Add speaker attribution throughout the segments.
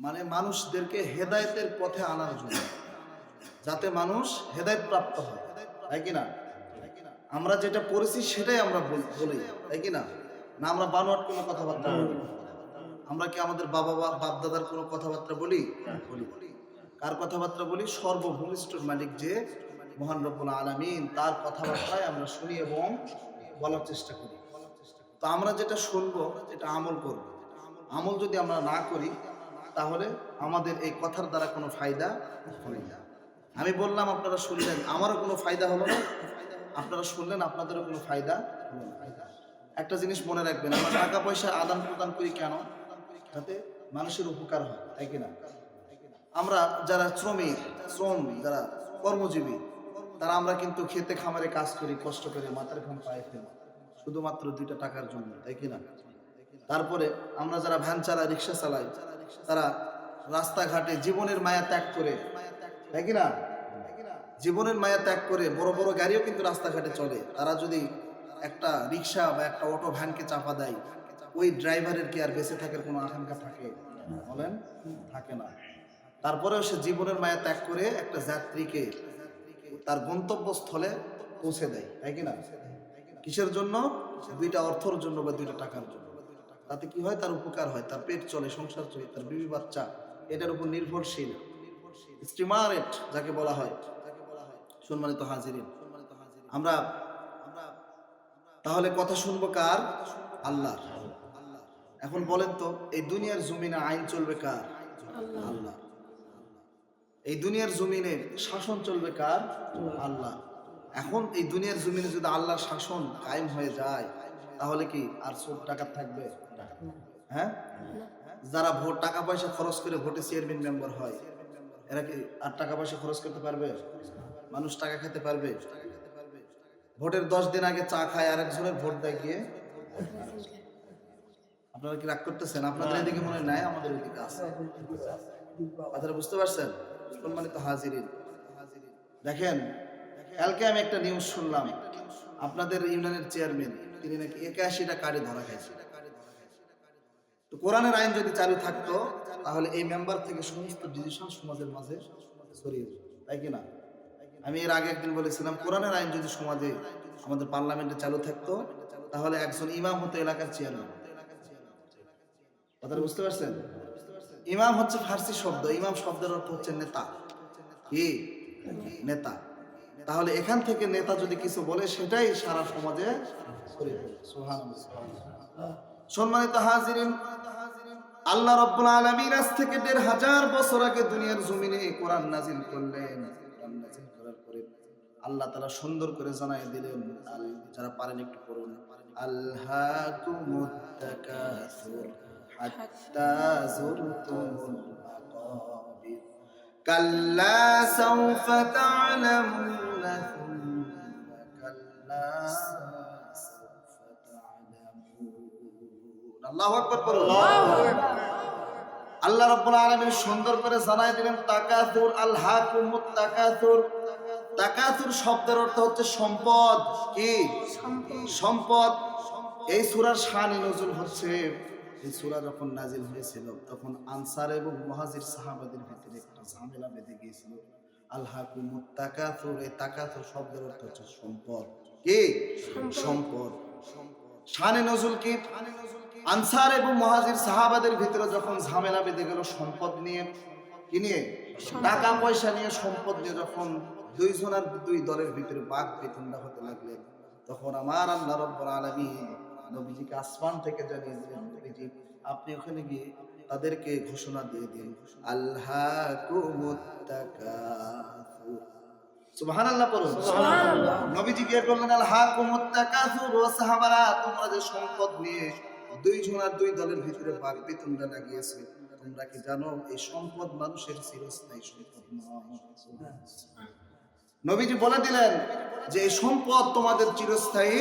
Speaker 1: মানে মানুষদেরকে হেদায়েতের পথে আনার জন্য, যাতে মানুষ হেদায়েত প্রাপ্ত হয়। তাই কিনা আমরা যেটা পড়েছি সেটাই আমরা বল- তাই কি না? আমরা বানোয়াট কোনো কথাবার্তা বলি। আমরা কি আমাদের বাবা বা বাপ দাদার কোনো কথাবার্তা বলি? বলি। কার কথাবার্তা বলি? সর্বভূমিষ্ঠর মালিক যে মহান রব্বুল আলামিন, তার কথাবার্তায় আমরা শুনি এবং বলার চেষ্টা করি। তো আমরা যেটা শুনব এটা আমল করব, আমল যদি আমরা না করি তাহলে আমাদের এই কথার দ্বারা কোনো ফায়দা হবে না আমি বললাম, আপনারা শুনলেন, আমারও কোনো ফায়দা হলো না। আপনারা শুনলেন, আপনাদেরও কোনো ফায়দা হলো না। একটা জিনিস মনে রাখবেন, আমরা টাকা পয়সা আদান প্রদান করি কেন? যাতে মানুষের উপকার হয়, তাই কিনা আমরা যারা শ্রমিক শ্রম, যারা কর্মজীবী, তারা আমরা কিন্তু খেতে খামারে কাজ করি, কষ্ট করে মাথার ঘাম পায়ে ফেলি, শুধুমাত্র দুইটা টাকার জন্য, তাই কিনা তারপরে আমরা যারা ভ্যান চালাই রিক্সা চালাই তারা রাস্তাঘাটে জীবনের মায়া ত্যাগ করে। তাই কিনা জীবনের মায়া ত্যাগ করে বড় বড় গাড়িও কিন্তু রাস্তাঘাটে চলে। তারা যদি একটা রিক্সা বা একটা অটো ভ্যানকে চাপা দেয়, ওই ড্রাইভারের কি আর বেঁচে থাকার কোনো আকাঙ্ক্ষা থাকে? বলেন? থাকে না। তারপরেও সে জীবনের মায়া ত্যাগ করে একটা যাত্রীকে তার গন্তব্যস্থলে পৌঁছে দেয়। তাই কিনা কিসের জন্য? দুইটা অর্থর জন্য বা দুইটা টাকার জন্য। তাতে কি হয়? তার উপকার হয়। তার পেট চলে, সংসার চলে, তার বিবি বাচ্চা, এটার উপর নির্ভরশীল। স্টিমারেট যাকে বলা হয়। সম্মানিত হাজিরিন, আমরা তাহলে কথা শুনব কার? আল্লাহ এখন বলেন তো, এই দুনিয়ার জমিনে আইন চলবে কার? আল্লাহ এই দুনিয়ার জমিনে শাসন চলবে কার? আল্লাহ এখন এই দুনিয়ার জমিনে যদি আল্লাহর শাসন কায়েম হয়ে যায়, তাহলে কি আর সব টাকা থাকবে? হ্যাঁ? যারা ভোট টাকা পয়সা খরচ করে ভোটে চেয়ারম্যান মেম্বার হয় এরা কি আর টাকা পয়সা খরচ করতে পারবে? মানুষ টাকা খেতে পারবে? ভোটের দশ দিন আগে চা খায় আরেকজনের ভোট দেয় গিয়ে আপনারা কি রাগ করতেছেন? আপনাদের এদিকে মনে নাই আমাদের এদিকে আছে। কথাটা বুঝতে পারছেন? সম্মানিত হাজিরিন। দেখেন কালকে আমি একটা নিউজ শুনলাম। আপনাদের ইউনিয়নের চেয়ারম্যান তিনি নাকি একাশিটা কার্ডে ধরা খাইছে। তো কোরআনের আইন যদি চালু থাকতো, তাহলে এই মেম্বার থেকে সমস্ত ডিসিশন সমাজের মাঝে ছড়িয়ে যেত। তাই কি না? আমি এর আগে একদিন বলেছিলাম, কোরআনের আইন যদি সমাজে, আমাদের পার্লামেন্টে চালু থাকতো, তাহলে একজন ইমাম হতো এলাকার চেয়ারম্যান। কথাটা বুঝতে পারছেন? ইমাম হচ্ছে ফার্সি শব্দ, ইমাম শব্দের অর্থ হচ্ছে নেতা। কি? নেতা। তাহলে এখান থেকে নেতা যদি কিছু বলে, সেটাই সারা সমাজে। সম্মানিত হাজিরিন, আল্লাহ রব্বুল আলামিন আজ থেকে দেড় হাজার বছর আগে দুনিয়ার জমিনে করলেন। কোরআন নাজিল পরে আল্লাহ তাআলা সুন্দর করে জানাই দিলেন, যারা পারেন একটু সাউফা তা'লামুনা কাল্লা আল্লাহু আকবার আল্লাহ রাব্বুল আলামিন সুন্দর করে জানাই দিলেন তাকাতুর আল হাকুমুত তাকাতুর তাকাতুর শব্দের অর্থ হচ্ছে সম্পদ। কি? সম্পদ। এই সূরার শান নজুল হচ্ছে। এই সূরা যখন নাজিল হয়েছিল তখন আনসার এবং মুহাজির সাহাবাদের ভিতরে একটা ঝামেলা বেঁধে গিয়েছিল। আল হাকুমুত তাকাতুর এই তাকাতুর শব্দের অর্থ হচ্ছে সম্পদ। কি? সম্পদ। শানে নজুল কি আনসার এবং মহাজির সাহাবাদের ভিতরে যখন ঝামেলা বেঁধে গেল সম্পদ নিয়ে কি নিয়ে? টাকা পয়সা নিয়ে সম্পদ নিয়ে যখন দুইজনের দুই দলের ভিতরে বাঘ বেতনটা হতে লাগলেন তখন আমার আল্লাহ রব্বুল আলামিন নবীজিকে আসমান থেকে জানিয়ে দিলেন নবীজি আপনি ওখানে গিয়ে তাদেরকে ঘোষণা দিয়ে দিন। আল্লাহ সুবহানাল্লাহ নবীজি গিয়ে বললেন আল হাকুমুত তাকাসুর ওয়া সাহাবারা তোমরা যে সম্পদ নিয়ে দুই জনার দুই দলের ভিতরে বাক বিতণ্ডা লাগিয়েছে তোমরা কি জানো এই সম্পদ মানুষের চিরস্থায়ী সম্পদ নয়। নবীজি বলে দিলেন যে এই সম্পদ তোমাদের চিরস্থায়ী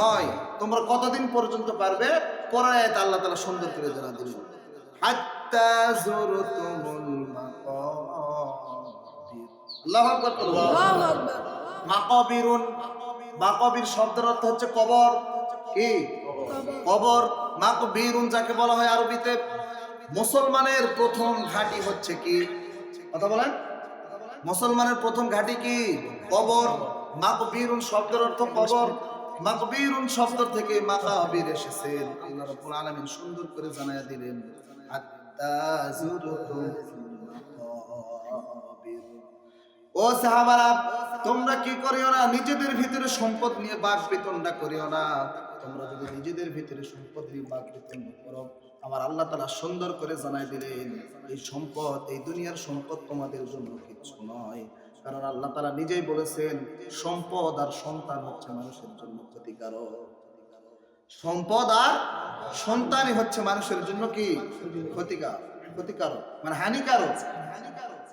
Speaker 1: নয়। তোমরা কতদিন পর্যন্ত পারবে? পরের আয়াত আল্লাহ তাআলা সুন্দর করে জানা দিলেন হাত্তা যুরতুমুল মাকাবির আল্লাহু। মাকবিরুন মাকবির শব্দের অর্থ হচ্ছে কবর। কি? কবর। মাকবিরুন যাকে বলা হয় আরবিতে। মুসলমানের প্রথম ঘাঁটি হচ্ছে কি? কথা বলেন। মুসলমানের প্রথম ঘাঁটি কি? কবর। মাকবীরুন শব্দের অর্থ কবর। মাকবীরুন শব্দ থেকে মাকাবির এসেছেন আল্লাহ রাব্বুল আলামিন সুন্দর করে জানায়া দিলেন আত্তাজুরতুল মাকাবির ও সাহাবারা, তোমরা কি করিও না? নিজেদের ভিতরে সম্পদ নিয়ে বাক বেতনটা করিও না। তোমরা যদি নিজেদের ভিতরে সম্পদ নিয়ে বাক বেতন করো, আমার আল্লাহ তালা সুন্দর করে জানাই দিলেন, এই সম্পদ, এই দুনিয়ার সম্পদ তোমাদের জন্য কিছু নয়। কারণ আল্লাহ তালা নিজেই বলেছেন, সম্পদ আর সন্তান হচ্ছে মানুষের জন্য ক্ষতিকারক। সম্পদ আর সন্তানই হচ্ছে মানুষের জন্য কি? ক্ষতিকার ক্ষতিকারক। মানে হানিকারক হানিকারক।